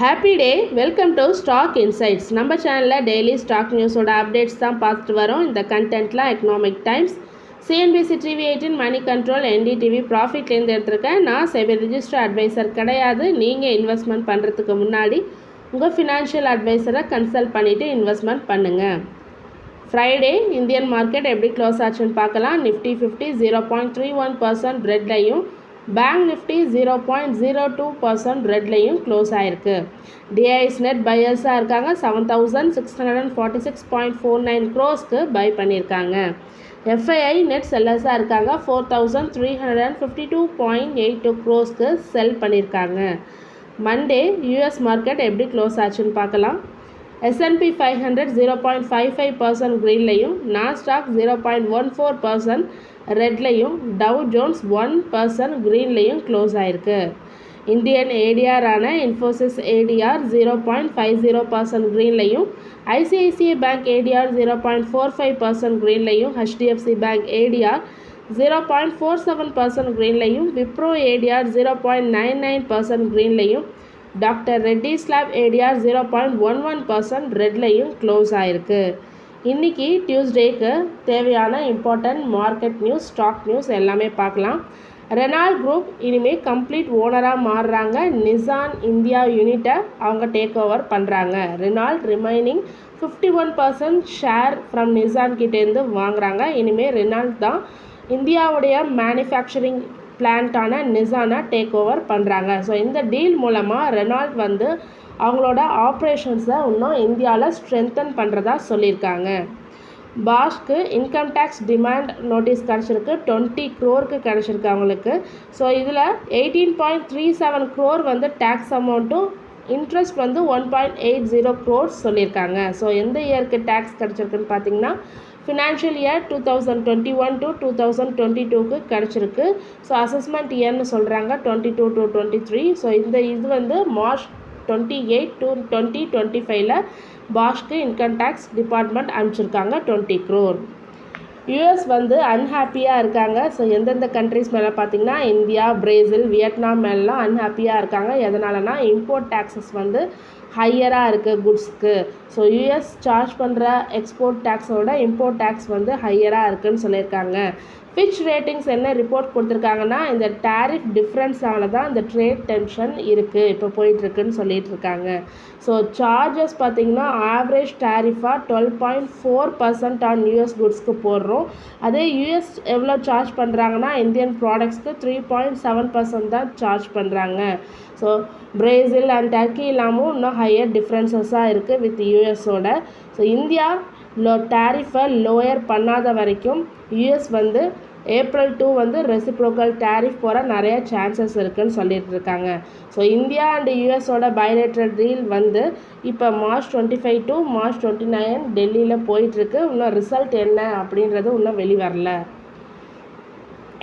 Happy day welcome to stock insights நம்ம சேனலில் daily stock நியூஸோட updates தான் பார்த்துட்டு வரோம். இந்த கண்டென்ட்லாம் Economic Times CNBC TV eighteen Moneycontrol NDTV ப்ராஃபிட்லேருந்து எடுத்திருக்கேன். நான் செவி ரிஜிஸ்டர் அட்வைசர் கிடையாது. நீங்கள் இன்வெஸ்ட்மெண்ட் பண்ணுறதுக்கு முன்னாடி உங்கள் ஃபினான்ஷியல் அட்வைசரை கன்சல்ட் பண்ணிவிட்டு இன்வெஸ்ட்மெண்ட் பண்ணுங்கள் ஃப்ரைடே இந்தியன் மார்க்கெட் எப்படி க்ளோஸ் ஆச்சுன்னு பார்க்கலாம். Nifty fifty zero point three one percent ப்ரெட்லையும் bank Nifty zero point zero two percent ரெட்லையும் close ஆயிருக்கு. டிஐஎஸ் நெட் பையர்ஸாக இருக்காங்க. Seven thousand six hundred and forty six point four nine க்ரோஸ்க்கு buy பண்ணியிருக்காங்க. FII net செல்லர்ஸாக இருக்காங்க. Four thousand three hundred and fifty two point eight two க்ரோஸ்க்கு sell பண்ணியிருக்காங்க. Monday US market எப்படி close ஆச்சுன்னு பார்க்கலாம். S&P five hundred zero point five five percent க்ரீன்லையும் Nasdaq zero point one four percent ரெட்லையும் Dow Jones one percent க்ரீன்லையும் close ஆயிருக்கு. Indian ஏடிஆரான Infosys ADR zero point five zero percent க்ரீன்லையும் ICICI bank ADR zero point four five percent க்ரீன்லையும் HDFC bank ADR zero point four seven percent க்ரீன்லையும் Wipro ADR zero point nine nine percent க்ரீன்லையும் doctor Reddy slab ADR zero point one one percent ரெட்லையும் close ஆயிருக்கு. இன்றைக்கி டியூஸ்டேக்கு தேவையான important market news stock news எல்லாமே பார்க்கலாம். Renault group இனிமேல் complete ஓனராக மாறுறாங்க. Nissan India யூனிட்டை அவங்க டேக் ஓவர் பண்ணுறாங்க Renault remaining fifty one percent share from Nissan கிட்டேருந்து வாங்குறாங்க. இனிமேல் ரெனால்ட் தான் இந்தியாவுடைய மேனுஃபேக்சரிங் பிளான்ட்டான நிசானை டேக் ஓவர் பண்ணுறாங்க ஸோ இந்த டீல் மூலமாக ரெனால்ட் வந்து அவங்களோட ஆப்ரேஷன்ஸை இன்னும் இந்தியாவில் ஸ்ட்ரென்தன் பண்ணுறதா சொல்லியிருக்காங்க. பாஷ்க்கு இன்கம் டேக்ஸ் டிமாண்ட் நோட்டீஸ் கிடச்சிருக்கு. டுவெண்ட்டி க்ரோருக்கு கிடச்சிருக்கு அவங்களுக்கு. ஸோ இதில் eighteen point three seven crore வந்து டேக்ஸ் அமௌண்ட்டும் இன்ட்ரெஸ்ட் வந்து one point eight zero crores சொல்லியிருக்காங்க. ஸோ எந்த இயருக்கு டேக்ஸ் கிடச்சிருக்குன்னு பார்த்தீங்கன்னா financial year two thousand twenty one to two thousand twenty டூக்கு கிடச்சிருக்கு. ஸோ அசஸ்மெண்ட் இயர்னு சொல்கிறாங்க twenty two to twenty three so இந்த இது வந்து March twenty eight two twenty twenty ஃபைவ்ல பாஷ்க்கு இன்கம் டேக்ஸ் டிபார்ட்மெண்ட் அனுப்பிச்சிருக்காங்க டுவெண்ட்டி க்ரோர் யூஎஸ் வந்து அன்ஹாப்பியாக இருக்காங்க. ஸோ எந்தெந்த கண்ட்ரிஸ் மேலே பார்த்தீங்கன்னா இந்தியா பிரேசில் வியட்நாம் மேலாம் அன்ஹாப்பியாக இருக்காங்க. எதனாலனா இம்போர்ட் டேக்ஸஸ் வந்து ஹையராக இருக்குது குட்ஸ்க்கு ஸோ யூஎஸ் சார்ஜ் பண்ணுற எக்ஸ்போர்ட் டேக்ஸோட இம்போர்ட் டேக்ஸ் வந்து ஹையராக இருக்குதுன்னு சொல்லியிருக்காங்க. ஃபிச் ரேட்டிங்ஸ் என்ன ரிப்போர்ட் கொடுத்துருக்காங்கன்னா இந்த டேரிஃப் டிஃப்ரென்ஸால தான் இந்த ட்ரேட் டென்ஷன் இருக்குது இப்போ போயிட்டுருக்குன்னு சொல்லிட்டு இருக்காங்க ஸோ சார்ஜஸ் பார்த்திங்கன்னா average டேரிஃபாக twelve point four percent on US குட்ஸ்க்கு போடுறோம். அதே யூஎஸ் எவ்வளோ சார்ஜ் பண்ணுறாங்கன்னா இந்தியன் ப்ராடக்ட்ஸ்க்கு த்ரீ பாயிண்ட் செவன் பர்சன்ட் தான் சார்ஜ் பண்ணுறாங்க ஸோ பிரேசில் அண்ட் டர்க்கி இல்லாமல் இன்னும் ஹையர் டிஃப்ரென்சஸாக இருக்குது வித் யூஎஸோட ஸோ இந்தியா லோ டேரிஃபை லோயர் பண்ணாத வரைக்கும் யூஎஸ் வந்து ஏப்ரல் டூ வந்து ரெசிப்ரோக்கல் டேரிஃப் போகிற நிறைய சான்சஸ் இருக்குதுன்னு சொல்லிட்டு இருக்காங்க. ஸோ இந்தியா அண்ட் யூஎஸோட பைலேட்ரல் டீல் வந்து இப்போ March twenty five to March twenty nine டெல்லியில் போயிட்டுருக்கு இன்னும் ரிசல்ட் என்ன அப்படின்றது இன்னும் வெளிவரல.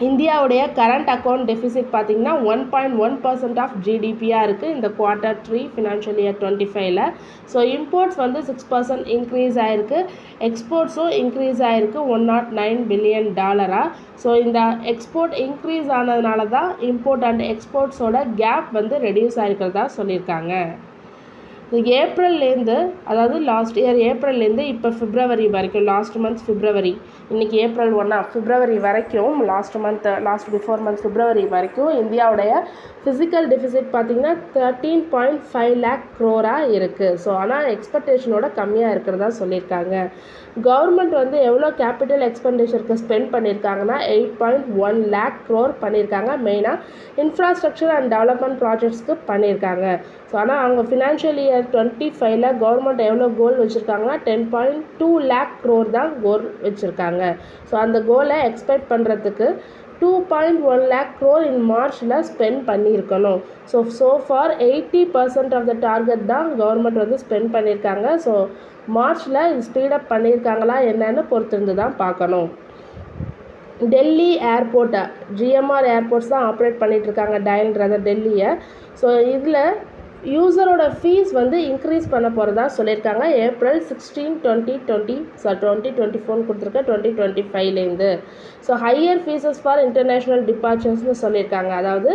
இந்தியாவுடைய கரண்ட் அக்கௌண்ட் டெஃபிசிட் பார்த்திங்கன்னா one point one percent of ஜிடிபியாக இருக்குது இந்த quarter three financial year twenty ஃபைவ்ல ஸோ இம்போர்ட்ஸ் வந்து சிக்ஸ் பர்சன்ட் இன்க்ரீஸ் ஆகிருக்கு எக்ஸ்போர்ட்ஸும் இன்க்ரீஸ் ஆகிருக்கு ஒன் நாட் நைன் பில்லியன் டாலராக ஸோ இந்த எக்ஸ்போர்ட் இன்க்ரீஸ் ஆனதுனால தான் இம்போர்ட் அண்ட் எக்ஸ்போர்ட்ஸோட கேப் வந்து ரெடியூஸ் ஆகிருக்கிறதா சொல்லியிருக்காங்க. ஏப்ரல்லேருந்து அதாவது லாஸ்ட் இயர் ஏப்ரல்லேருந்து இப்போ ஃபிப்ரவரி வரைக்கும் லாஸ்ட் மந்த் ஃபிப்ரவரி இன்றைக்கி ஏப்ரல் ஒன்றா ஃபிப்ரவரி வரைக்கும் last month last before month February வரைக்கும் இந்தியாவுடைய ஃபிசிக்கல் டெஃபிசிட் பார்த்திங்கன்னா தேர்ட்டீன் பாயிண்ட் ஃபைவ் லேக் க்ரோராக இருக்குது ஸோ ஆனால் எக்ஸ்பெக்டேஷனோட கம்மியாக இருக்கிறதா சொல்லியிருக்காங்க. கவர்மெண்ட் வந்து எவ்வளோ கேபிட்டல் எக்ஸ்பெண்டிச்சருக்கு ஸ்பெண்ட் பண்ணியிருக்காங்கன்னா eight point one lakh crore பண்ணியிருக்காங்க மெயினாக இன்ஃப்ராஸ்ட்ரக்சர் அண்ட் டெவலப்மெண்ட் ப்ராஜெக்ட்ஸ்க்கு பண்ணியிருக்காங்க ஸோ ஆனால் அவங்க ஃபினான்ஷியல் இயர் டுவெண்ட்டி ஃபைவ்ல கவர்மெண்ட் எவ்வளோ goal வச்சுருக்காங்கன்னா ten point two lakh crore தான் கோல் வச்சுருக்காங்க. ஸோ அந்த கோலை எக்ஸ்பெக்ட் பண்ணுறதுக்கு two point one lakh crore in மார்ச்சில் ஸ்பெண்ட் பண்ணியிருக்கணும். So so far eighty percent of the target தான் கவர்மெண்ட் வந்து ஸ்பெண்ட் பண்ணியிருக்காங்க. ஸோ மார்ச்சில் இது ஸ்பீடப் பண்ணியிருக்காங்களா என்னன்னு பொறுத்திருந்து தான் பார்க்கணும். டெல்லி ஏர்போர்ட்டை ஜிஎம்ஆர் ஏர்போர்ட்ஸ் தான் ஆப்ரேட் பண்ணிகிட்ருக்காங்க டயல்ன்றத டெல்லியை. ஸோ இதில் யூசரோட ஃபீஸ் வந்து இன்க்ரீஸ் பண்ண போகிறதா சொல்லியிருக்காங்க. April sixteen twenty twenty sir twenty twenty phone கொடுத்துருக்கேன் டுவெண்ட்டி டுவெண்ட்டி ஃபைவ்லேருந்து so higher fees for international டிபார்ச்சர்ஸ்னு சொல்லியிருக்காங்க. அதாவது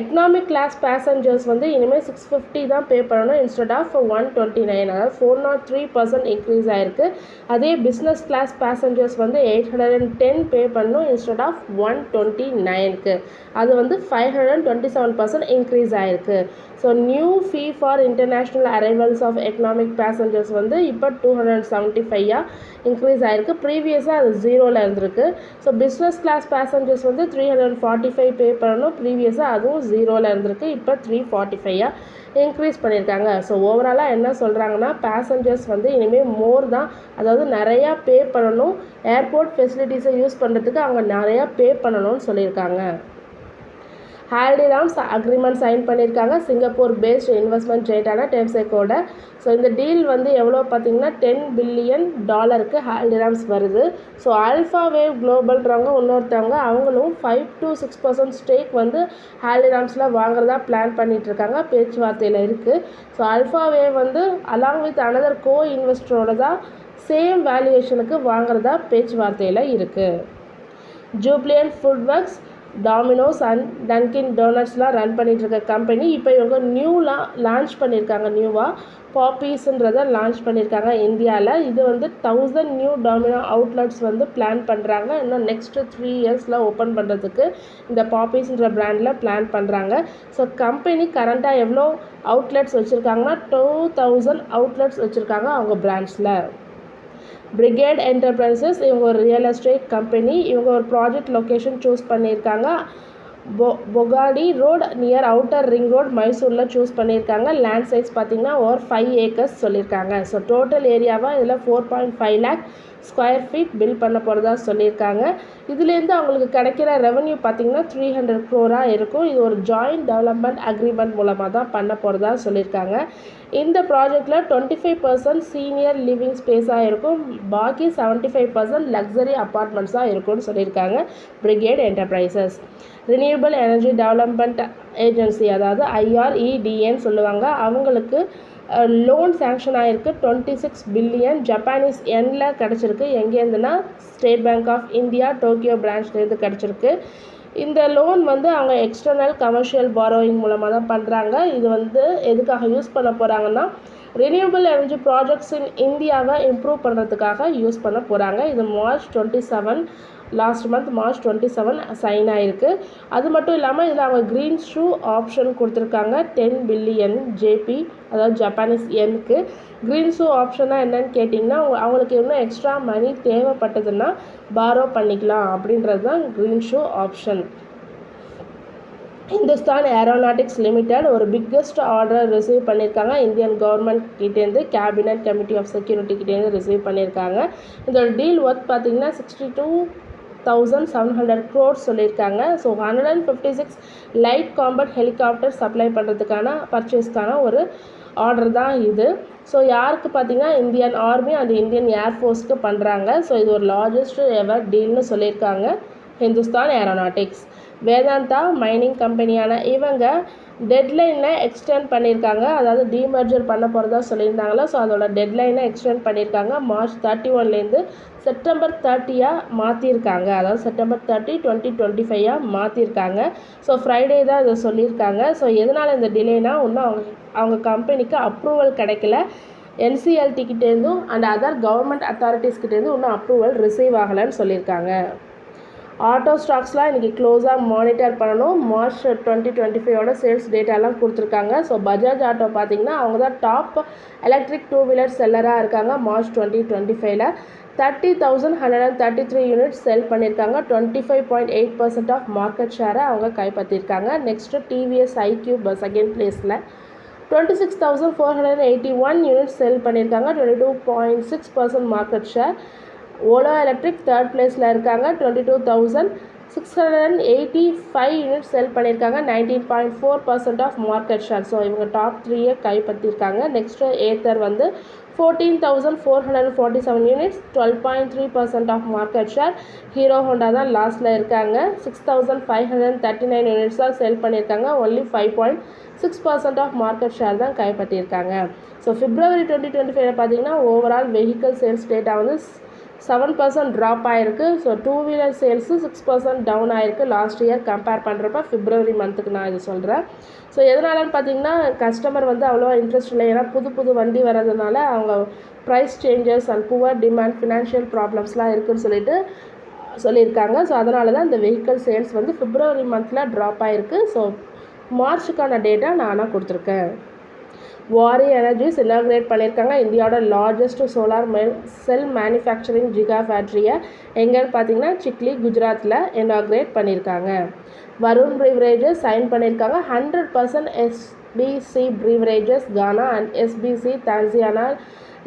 எக்கனாமிக் கிளாஸ் பேசஞ்சர்ஸ் வந்து இனிமேல் சிக்ஸ் ஃபிஃப்டி தான் பே பண்ணணும் instead of one twenty nine அதாவது four nought three percent increase ஆயிருக்கு. அதே பிஸ்னஸ் கிளாஸ் பேசஞ்சர்ஸ் வந்து eight hundred and ten pay பண்ணணும் இன்ஸ்டெட் ஆஃப் ஒன் டுவெண்ட்டி நைனுக்கு அது வந்து five hundred and twenty seven percent increase ஆயிருக்கு. So new fee for international arrivals of economic passengers வந்து இப்போ டூ ஹண்ட்ரட் செவன்ட்டி ஃபைவாக increase ஆகிருக்கு ப்ரீவியஸாக அது ஜீரோவில் இருந்திருக்கு. ஸோ பிஸ்னஸ் கிளாஸ் பேசஞ்சர்ஸ் வந்து three hundred forty five pay பண்ணணும் ப்ரீவியஸாக அதுவும் ஜீரோவில் இருந்திருக்கு. இப்போ த்ரீ ஃபார்ட்டி ஃபைவாக இன்க்ரீஸ் பண்ணியிருக்காங்க ஸோ ஓவராலாக என்ன சொல்கிறாங்கன்னா பேசஞ்சர்ஸ் வந்து இனிமேல் மோர் தான். அதாவது நிறையா பே பண்ணணும். ஏர்போர்ட் ஃபெசிலிட்டிஸை யூஸ் பண்ணுறதுக்கு அவங்க நிறையா பே பண்ணணும்னு சொல்லியிருக்காங்க. ஹால்டிராம்ஸ் அக்ரிமெண்ட் சைன் பண்ணியிருக்காங்க. சிங்கப்பூர் பேஸ்ட் இன்வெஸ்ட்மெண்ட் ரேட்டான டெம்செக்கோட ஸோ இந்த டீல் வந்து எவ்வளோ பார்த்தீங்கன்னா டென் பில்லியன் டாலருக்கு ஹால்டிராம்ஸ் வருது. ஸோ ஆல்ஃபா வேவ் குளோபல்ன்றவங்க இன்னொருத்தவங்க அவங்களும் five to six percent stake வந்து ஹால்டிராம்ஸில் வாங்குறதா பிளான் பண்ணிகிட்ருக்காங்க பேச்சுவார்த்தையில் இருக்குது ஸோ ஆல்ஃபா வேவ் வந்து அலாங் வித் அனதர் கோ இன்வெஸ்டரோட தான் சேம் வேல்யூவேஷனுக்கு வாங்குறதா பேச்சுவார்த்தையில் இருக்குது Jubilant food works Domino's and Dunkin டோனட்ஸ்லாம் run பண்ணிட்டு இருக்க கம்பெனி இப்போ இவங்க நியூலாம் லான்ச் பண்ணியிருக்காங்க நியூவாக பாப்பீஸுன்றதை லான்ச் பண்ணியிருக்காங்க இந்தியாவில் இது வந்து தௌசண்ட் நியூ டாமினோ அவுட்லெட்ஸ் வந்து பிளான் பண்ணுறாங்க இன்னும் நெக்ஸ்ட்டு த்ரீ இயர்ஸில் ஓப்பன் பண்ணுறதுக்கு இந்த பாப்பீஸ்ன்ற பிராண்டில் பிளான் பண்ணுறாங்க ஸோ கம்பெனி கரண்ட்டாக எவ்வளோ அவுட்லெட்ஸ் வச்சுருக்காங்கன்னா டூ தௌசண்ட் அவுட்லெட்ஸ் வச்சுருக்காங்க அவங்க பிராண்ட்ஸில் பிரிகேட் என்டர்பிரைசஸ் இவங்க ஒரு ரியல் எஸ்டேட் கம்பெனி இவங்க ஒரு ப்ராஜெக்ட் லொக்கேஷன் சூஸ் பண்ணியிருக்காங்க. பொ Bogadi road near outer ring road மைசூரில் சூஸ் பண்ணியிருக்காங்க. லேண்ட் சைஸ் பார்த்திங்கன்னா ஒரு ஃபைவ் ஏக்கர்ஸ் சொல்லியிருக்காங்க. ஸோ டோட்டல் ஏரியாவாக இதில் four point five lakh square feet build பண்ண போகிறதா சொல்லியிருக்காங்க. இதுலேருந்து அவங்களுக்கு கிடைக்கிற ரெவன்யூ பார்த்திங்கன்னா த்ரீ ஹண்ட்ரட் க்ரோராக இருக்கும். இது ஒரு ஜாயிண்ட் டெவலப்மெண்ட் அக்ரிமெண்ட் மூலமாக தான் பண்ண போகிறதா சொல்லியிருக்காங்க. இந்த ப்ராஜெக்டில் twenty five percent senior living ஸ்பேஸாக இருக்கும். பாக்கி செவன்ட்டி ஃபைவ் பர்சன்ட் லக்ஸரி அப்பார்ட்மெண்ட்ஸாக இருக்கும்னு சொல்லியிருக்காங்க. Brigade Enterprises renewable energy development agency அதாவது ஐஆர்இடிஏன்னு சொல்லுவாங்க. அவங்களுக்கு லோன் சேங்ஷன் ஆகிருக்கு டுவெண்ட்டி சிக்ஸ் பில்லியன் ஜப்பானீஸ் எண்ணில் கிடச்சிருக்கு. எங்கேருந்துன்னா State Bank of India Tokyo பிரான்ச்லேருந்து கிடச்சிருக்கு. இந்த லோன் வந்து அவங்க எக்ஸ்டர்னல் கமர்ஷியல் பாரோயிங் மூலமாக தான் பண்ணுறாங்க இது வந்து எதுக்காக யூஸ் பண்ண போகிறாங்கன்னா ரினியூவபிள் எனர்ஜி ப்ராஜெக்ட்ஸ் இன் இந்தியாவை இம்ப்ரூவ் பண்ணுறதுக்காக யூஸ் பண்ண போகிறாங்க இது March twenty seven last month March twenty seven sign ஆகிருக்கு அது மட்டும் இல்லாமல் இதில் அவங்க க்ரீன் ஷூ ஆப்ஷன் கொடுத்துருக்காங்க. டென் பில்லியன் ஜேபி அதாவது ஜப்பானீஸ் எனுக்கு க்ரீன் ஷூ ஆப்ஷனாக என்னன்னு கேட்டிங்கன்னா அவங்களுக்கு இன்னும் எக்ஸ்ட்ரா மணி தேவைப்பட்டதுன்னா பாரோ பண்ணிக்கலாம். அப்படின்றது தான் green shoe option Hindustan Aeronautics Limited ஒரு பிக்கஸ்ட் ஆர்டர் ரிசீவ் பண்ணியிருக்காங்க. இந்தியன் கவர்மெண்ட் கிட்டேருந்து கேபினட் கமிட்டி ஆஃப் செக்யூரிட்டி கிட்டேருந்து ரிசீவ் பண்ணியிருக்காங்க. இதோட டீல் ஒர்த் பார்த்தீங்கன்னா sixty two thousand seven hundred crores சொல்லியிருக்காங்க. So hundred and fifty six light combat helicopter supply பண்ணுறதுக்கான பர்ச்சேஸ்க்கான ஒரு ஆர்டர் தான் இது. ஸோ யாருக்கு பார்த்தீங்கன்னா இந்தியன் ஆர்மி அண்ட் இந்தியன் ஏர்ஃபோர்ஸ்க்கு பண்ணுறாங்க ஸோ இது ஒரு லார்ஜஸ்ட் எவர் டீல்னு சொல்லியிருக்காங்க. ஹிந்துஸ்தான் ஏரோநாட்டிக்ஸ் வேதாந்தா மைனிங் கம்பெனியான இவங்க டெட்லைனை எக்ஸ்டெண்ட் பண்ணியிருக்காங்க. அதாவது டிமர்ஜர் பண்ண போகிறதா சொல்லியிருந்தாங்களா. ஸோ அதோட டெட்லைனை எக்ஸ்டெண்ட் பண்ணியிருக்காங்க. மார்ச் தேர்ட்டி ஒன்லேருந்து செப்டம்பர் தேர்ட்டியாக மாற்றிருக்காங்க அதாவது செப்டம்பர் தேர்ட்டி டுவெண்ட்டி டுவெண்ட்டி ஃபைவாக மாற்றிருக்காங்க ஸோ ஃப்ரைடே தான் இதை சொல்லியிருக்காங்க. ஸோ எதனால் இந்த டிலேனா இன்னும் அவங்க அவங்க கம்பெனிக்கு அப்ரூவல் கிடைக்கல. என்சிஎல்டி கிட்டேருந்தும் அண்ட் அதர் கவர்மெண்ட் அத்தாரிட்டிஸ் கிட்டேருந்து இன்னும் அப்ரூவல் ரிசீவ் ஆகலைன்னு சொல்லியிருக்காங்க. ஆட்டோ ஸ்டாக்ஸ்லாம் இன்றைக்கி க்ளோஸாக மானிட்டர் பண்ணணும். மார்ச் டுவெண்ட்டி டுவெண்ட்டி ஃபைவோட சேல்ஸ் டேட்டாலாம் கொடுத்துருக்காங்க. ஸோ பஜாஜ் ஆட்டோ பார்த்திங்கன்னா அவங்க தான் டாப் எலக்ட்ரிக் டூ வீலர் செல்லராக இருக்காங்க மார்ச் டுவெண்ட்டி டுவெண்ட்டி ஃபைவ்ல thirty thousand hundred and thirty three units sell பண்ணியிருக்காங்க. Twenty five point eight percent of market ஷேரை அவங்க கைப்பற்றிருக்காங்க next TVS iQube second place twenty six thousand four hundred eighty one units sell பண்ணியிருக்காங்க. Twenty two point six percent market share Ola electric third place இருக்காங்க. Twenty two thousand six hundred and eighty five unit sell பண்ணியிருக்காங்க. Nineteen point four percent of market share so இவங்க top த்ரீயை கைப்பற்றிருக்காங்க next Ather வந்து fourteen thousand four hundred forty seven units twelve point three percent of market share Hero Honda தான் லாஸ்ட்டில் இருக்காங்க. Six thousand five hundred thirty nine units தான் sale பண்ணியிருக்காங்க. Only five point six percent of market share தான் கைப்பற்றியிருக்காங்க. So February twenty twenty ஃபைவ்ல பார்த்தீங்கன்னா overall vehicle sales data வந்து செவன் பர்சன்ட் ட்ராப் ஆயிருக்கு. So two wheeler sales six percent down ஆயிருக்கு. Last year compare பண்ணுறப்ப பிப்ரவரி மந்த்துக்கு நான் இது சொல்கிறேன் ஸோ எதனாலன்னு பார்த்தீங்கன்னா கஸ்டமர் வந்து அவ்வளோவா இன்ட்ரெஸ்ட் இல்லை. ஏன்னா புது புது வண்டி வர்றதுனால அவங்க price changes and poor demand financial ப்ராப்ளம்ஸ்லாம் இருக்குன்னு சொல்லிட்டு சொல்லியிருக்காங்க. ஸோ அதனால தான் இந்த வெஹிக்கல் சேல்ஸ் வந்து பிப்ரவரி மந்தில் ட்ராப் ஆயிருக்கு. ஸோ மார்ச்சுக்கான டேட்டா நானாக கொடுத்துருக்கேன். வாரி எனர்ஜிஸ் இனாக்ரேட் பண்ணியிருக்காங்க. இந்தியாவோட லார்ஜஸ்ட் சோலார் மெல் செல் மேனுஃபேக்சரிங் ஜிகா ஃபேக்ட்ரியை எங்கேன்னு பார்த்தீங்கன்னா சிக்லி குஜராத்தில் இனாக்ரேட் பண்ணியிருக்காங்க. வருண் பிரிவரேஜஸ் சைன் பண்ணியிருக்காங்க. Hundred percent SBC beverages Ghana and SBC Tanzania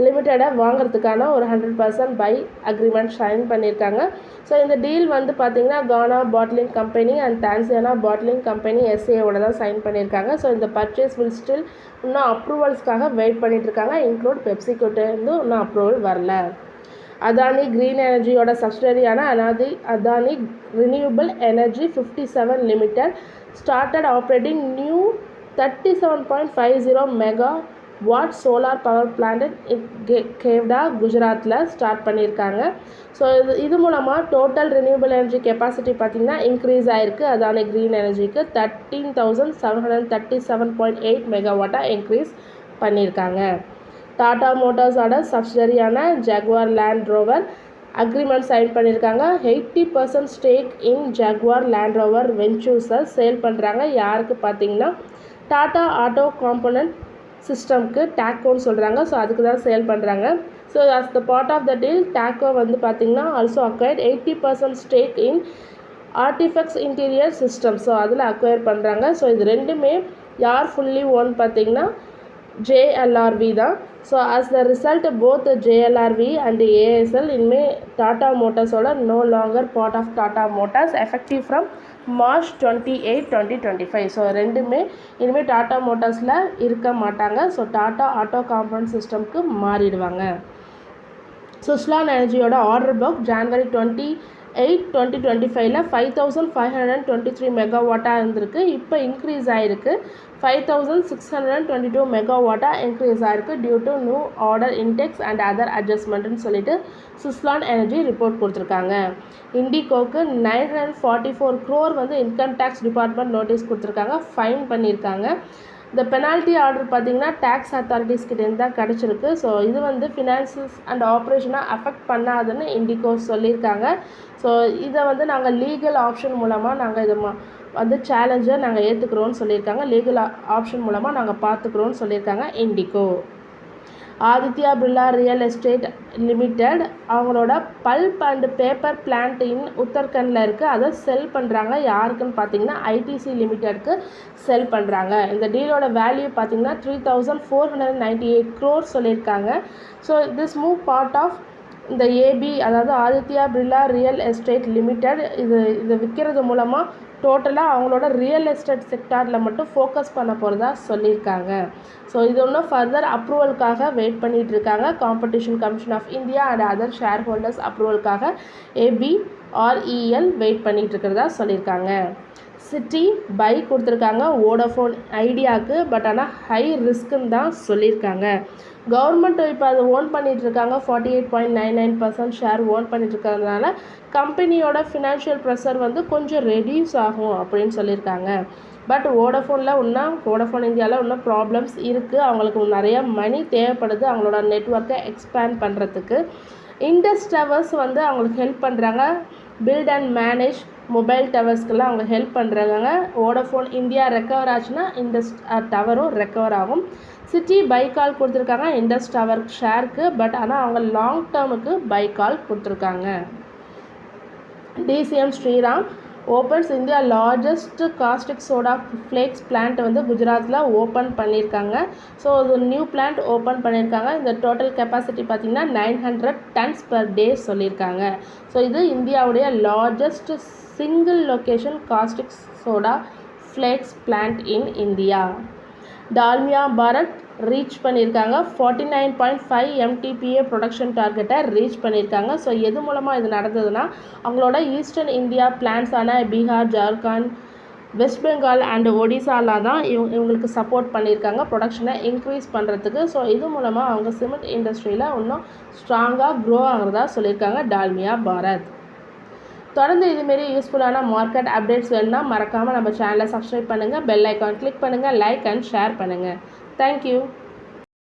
லிமிட்டடாக வாங்குறதுக்கான ஒரு hundred percent buy agreement sign பண்ணியிருக்காங்க. ஸோ இந்த டீல் வந்து பார்த்திங்கன்னா Ghana bottling company and Tanzania bottling company எஸ்ஏவோட தான் சைன் பண்ணியிருக்காங்க. ஸோ இந்த பர்ச்சேஸ் வில் ஸ்டில் இன்னும் அப்ரூவல்ஸ்க்காக வெயிட் பண்ணிகிட்ருக்காங்க இன்க்ளூட் பெப்சிகோட்டேருந்து இன்னும் அப்ரூவல் வரல. அதானி க்ரீன் எனர்ஜியோட சப்சிடரியான அனாதி Adani renewable energy fifty seven limited started operating new thirty seven point five zero mega watt solar power plant Khavda குஜராத்தில் ஸ்டார்ட் பண்ணியிருக்காங்க. ஸோ இது இது மூலமாக டோட்டல் ரினியூபிள் எனர்ஜி கெப்பாசிட்டி பார்த்திங்கன்னா இன்க்ரீஸ் ஆகிருக்கு அதான green எனர்ஜிக்கு thirteen thousand seven hundred thirty seven point eight மெகாவாட்டாக increase பண்ணியிருக்காங்க. டாடா மோட்டார்ஸோட சப்சிடரியான Jaguar Land Rover agreement sign பண்ணியிருக்காங்க. Eighty percent stake in Jaguar Land Rover வெஞ்சூஸை sale பண்ணுறாங்க யாருக்கு பார்த்தீங்கன்னா டாடா ஆட்டோ காம்போனன்ட் சிஸ்டம்க்கு டேக்கோன்னு சொல்கிறாங்க ஸோ அதுக்கு தான் சேல் பண்ணுறாங்க so as the part of the deal TACO வந்து பார்த்திங்கன்னா also acquired eighty percent stake in Artifex interior system so அதில் அக்வயர் பண்ணுறாங்க ஸோ இது ரெண்டுமே யார் ஃபுல்லி ஓன் பார்த்திங்கன்னா ஜேஎல்ஆர்வி தான். So as the result both JLRV and ASL இனிமேல் Tata மோட்டார்ஸோட no longer part of Tata Motors effective from March twenty eight twenty twenty five. So ரெண்டுமே இனிமேல் டாடா மோட்டார்ஸில் இருக்க மாட்டாங்க. ஸோ டாட்டா ஆட்டோ காம்பவுண்ட் சிஸ்டம்க்கு மாறிடுவாங்க. Suzlon எனர்ஜியோட order book January twenty eight twenty twenty ஃபைவ்ல five thousand five hundred twenty three மெகாவாட்டாக இருந்திருக்கு. இப்போ இன்க்ரீஸ் ஆகிருக்கு five thousand six hundred twenty two மெகாவாட்டாக increase ஆகிருக்கு due to new order index and other அட்ஜஸ்ட்மெண்ட்னு சொல்லிட்டு Suzlon energy report கொடுத்துருக்காங்க. இண்டிகோக்கு nine hundred forty four crore வந்து income tax department notice கொடுத்துருக்காங்க. Fine பண்ணியிருக்காங்க. இந்த பெனால்ட்டி ஆர்டர் பார்த்தீங்கன்னா டேக்ஸ் அத்தாரிட்டிஸ் கிட்டேருந்து தான் கிடச்சிருக்கு. ஸோ இது வந்து ஃபினான்சஸ் அண்ட் ஆப்ரேஷனாக அஃபெக்ட் பண்ணாதுன்னு இண்டிகோ சொல்லியிருக்காங்க. ஸோ இதை வந்து நாங்கள் லீகல் ஆப்ஷன் மூலமாக நாங்கள் இதை மா வந்து சேலஞ்சை நாங்கள் ஏற்றுக்கிறோன்னு சொல்லியிருக்காங்க. லீகல் ஆப்ஷன் மூலமாக நாங்கள் பார்த்துக்குறோன்னு சொல்லியிருக்காங்க IndiGo Aditya Birla real estate limited அவங்களோட pulp and paper plant in உத்தரகண்டில் இருக்குது அதை செல் பண்ணுறாங்க யாருக்குன்னு பார்த்தீங்கன்னா ஐடிசி லிமிடெட்க்கு செல் பண்ணுறாங்க இந்த டீலோட வேல்யூ பார்த்தீங்கன்னா three thousand four hundred ninety eight crore சொல்லியிருக்காங்க. So this move part of இந்த ஏபி அதாவது Aditya Birla real estate limited இது இதை விற்கிறது மூலமாக டோட்டலாக அவங்களோட ரியல் எஸ்டேட் செக்டாரில் மட்டும் ஃபோக்கஸ் பண்ண போகிறதா சொல்லியிருக்காங்க. ஸோ இது இன்னும் ஃபர்தர் அப்ரூவலுக்காக வெயிட் பண்ணிகிட்டு இருக்காங்க competition commission of India and other shareholders அப்ரூவலுக்காக AB REL wait பண்ணிகிட்டு இருக்கிறதா சொல்லியிருக்காங்க. சிட்டி பை கொடுத்துருக்காங்க. வோடஃபோன் ஐடியாவுக்கு பட் ஆனால் ஹை ரிஸ்க்குன்னு தான் சொல்லியிருக்காங்க. கவர்மெண்ட் இப்போ அதை ஓன் பண்ணிகிட்டு இருக்காங்க forty eight point nine nine percent share own பண்ணிட்டு இருக்கிறதுனால கம்பெனியோட ஃபினான்ஷியல் ப்ரெஷர் வந்து கொஞ்சம் ரெடியூஸ் ஆகும் அப்படின்னு சொல்லியிருக்காங்க. பட் வோடஃபோனில் இன்னும் வோடஃபோன் இந்தியாவில் இன்னும் ப்ராப்ளம்ஸ் இருக்குது அவங்களுக்கு நிறைய மணி தேவைப்படுது. அவங்களோட நெட்ஒர்க்கை எக்ஸ்பேண்ட் பண்ணுறதுக்கு இண்டஸ் டவர்ஸ் வந்து அவங்களுக்கு ஹெல்ப் பண்ணுறாங்க பில்ட் அண்ட் மேனேஜ் மொபைல் டவர்ஸ்க்கெல்லாம் அவங்க ஹெல்ப் பண்ணுறாங்க வோடஃபோன் இந்தியா ரெக்கவர் ஆச்சுன்னா இண்டஸ் டவரும் ரெக்கவர் ஆகும். சிட்டி பை கால் கொடுத்துருக்காங்க. இண்டஸ் டவர் ஷேருக்கு பட் ஆனால் அவங்க லாங் டேர்முக்கு பை கால் கொடுத்துருக்காங்க. DCM Shriram opens India largest caustic soda flakes plant வந்து குஜராத்தில் ஓப்பன் பண்ணியிருக்காங்க. ஸோ அது நியூ பிளான்ட் ஓப்பன் பண்ணியிருக்காங்க. இந்த டோட்டல் கெப்பாசிட்டி பார்த்திங்கன்னா nine hundred tons per day சொல்லியிருக்காங்க. ஸோ இது இந்தியாவுடைய largest single location caustic soda flakes plant in India Dalmia Bharat reach பண்ணியிருக்காங்க. Forty nine point five MTPA production டார்கெட்டை ரீச் பண்ணியிருக்காங்க. ஸோ எது மூலமாக இது நடந்ததுன்னா அவங்களோட ஈஸ்டர்ன் இந்தியா பிளான்ஸான பீகார் ஜார்க்கண்ட் வெஸ்ட் பெங்கால் அண்டு ஒடிசாவில் தான் இவங்க இவங்களுக்கு சப்போர்ட் பண்ணியிருக்காங்க. ப்ரொடக்ஷனை இன்க்ரீஸ் பண்ணுறதுக்கு ஸோ இது மூலமாக அவங்க சிமெண்ட் இண்டஸ்ட்ரியில் இன்னும் ஸ்ட்ராங்காக க்ரோ ஆகிறதா சொல்லியிருக்காங்க டால்மியா பாரத். தொடர்ந்து இதுமாரி யூஸ்ஃபுல்லான மார்க்கெட் அப்டேட்ஸ் வேணும்னா மறக்காமல் நம்ம சேனலை சப்ஸ்கிரைப் பண்ணுங்கள் பெல் ஐக்கான் கிளிக் பண்ணுங்கள் லைக் அண்ட் ஷேர் பண்ணுங்கள் தேங்க்யூ